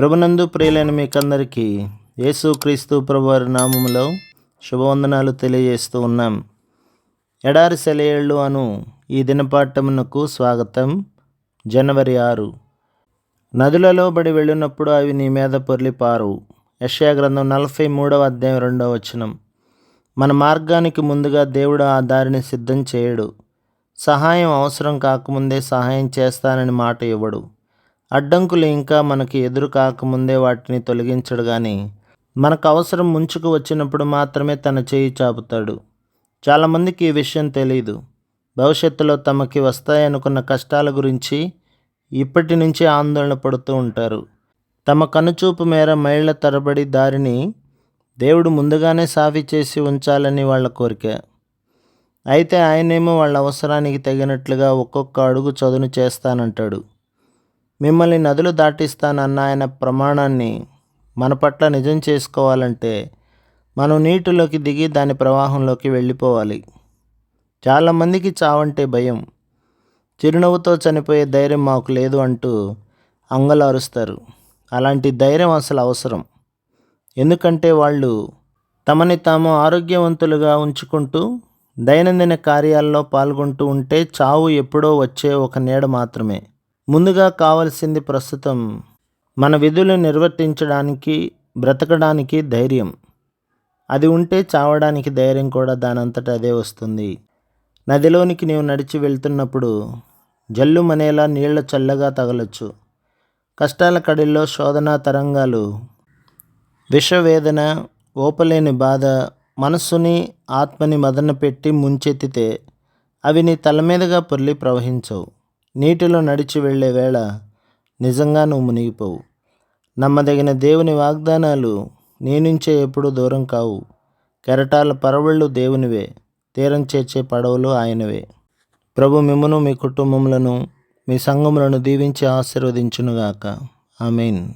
ప్రభునందు ప్రియులైన మీకందరికీ యేసుక్రీస్తు ప్రభువారి నామములో శుభవందనాలు తెలియజేస్తూ ఉన్నాం. ఎడారి సెలయేళ్ళు అను ఈ దినపాఠమునకు స్వాగతం. జనవరి ఆరు. నదులలో బడి వెళ్ళినప్పుడు అవి నీ మీద పొర్లి పారు యెషయా గ్రంథం నలభై మూడవ అధ్యాయం రెండవ వచనం. మన మార్గానికి ముందుగా దేవుడు ఆ దారిని సిద్ధం చేయడు. సహాయం అవసరం కాకముందే సహాయం చేస్తానని మాట ఇవ్వడు. అడ్డంకులు ఇంకా మనకి ఎదురు కాకముందే వాటిని తొలగించడు కానీ మనకు అవసరం ముంచుకు వచ్చినప్పుడు మాత్రమే తన చేయి చాపుతాడు. చాలామందికి ఈ విషయం తెలియదు భవిష్యత్తులో తమకి వస్తాయనుకున్న కష్టాల గురించి ఇప్పటి నుంచి ఆందోళన పడుతూ ఉంటారు. తమ కనుచూపు మేర మైళ్ళ తరబడి దారిని దేవుడు ముందుగానే సాఫీ చేసి ఉంచాలని వాళ్ళ కోరిక. అయితే ఆయనేమో వాళ్ళ అవసరానికి తగినట్లుగా ఒక్కొక్క అడుగు చదును చేస్తానంటాడు. మిమ్మల్ని నదులు దాటిస్తానన్న ఆయన ప్రమాణాన్ని మన పట్ల నిజం చేసుకోవాలంటే మనం నీటిలోకి దిగి దాని ప్రవాహంలోకి వెళ్ళిపోవాలి. చాలామందికి చావంటే భయం. చిరునవ్వుతో చనిపోయే ధైర్యం మాకు లేదు అంటూ అంగలారుస్తారు. అలాంటి ధైర్యం అసలు అవసరం. ఎందుకంటే వాళ్ళు తమని తాము ఆరోగ్యవంతులుగా ఉంచుకుంటూ దైనందిన కార్యాల్లో పాల్గొంటూ ఉంటే చావు ఎప్పుడో వచ్చే ఒక నీడ మాత్రమే. ముందుగా కావలసింది ప్రస్తుతం మన విధులు నిర్వర్తించడానికి బ్రతకడానికి ధైర్యం. అది ఉంటే చావడానికి ధైర్యం కూడా దానంతట అదే వస్తుంది. నదిలోనికి నీవు నడిచి వెళ్తున్నప్పుడు జల్లు మనేలా నీళ్ళు చల్లగా తగలొచ్చు. కష్టాల కడిల్లో శోధనా తరంగాలు విషవేదన ఓపలేని బాధ మనస్సుని ఆత్మని మదన పెట్టి ముంచెత్తితే అవి నీ తల మీదుగా పొర్లి ప్రవహించవు. నీటిలో నడిచి వెళ్ళే వేళ నిజంగా నువ్వు మునిగిపోవు. నమ్మదగిన దేవుని వాగ్దానాలు నీ నుంచే ఎప్పుడూ దూరం కావు. కెరటాల పరవళ్ళు దేవునివే తీరం చేర్చే పడవలు ఆయనవే. ప్రభు మిమ్మను మీ కుటుంబములను మీ సంఘములను దీవించి ఆశీర్వదించునుగాక. ఆమెన్.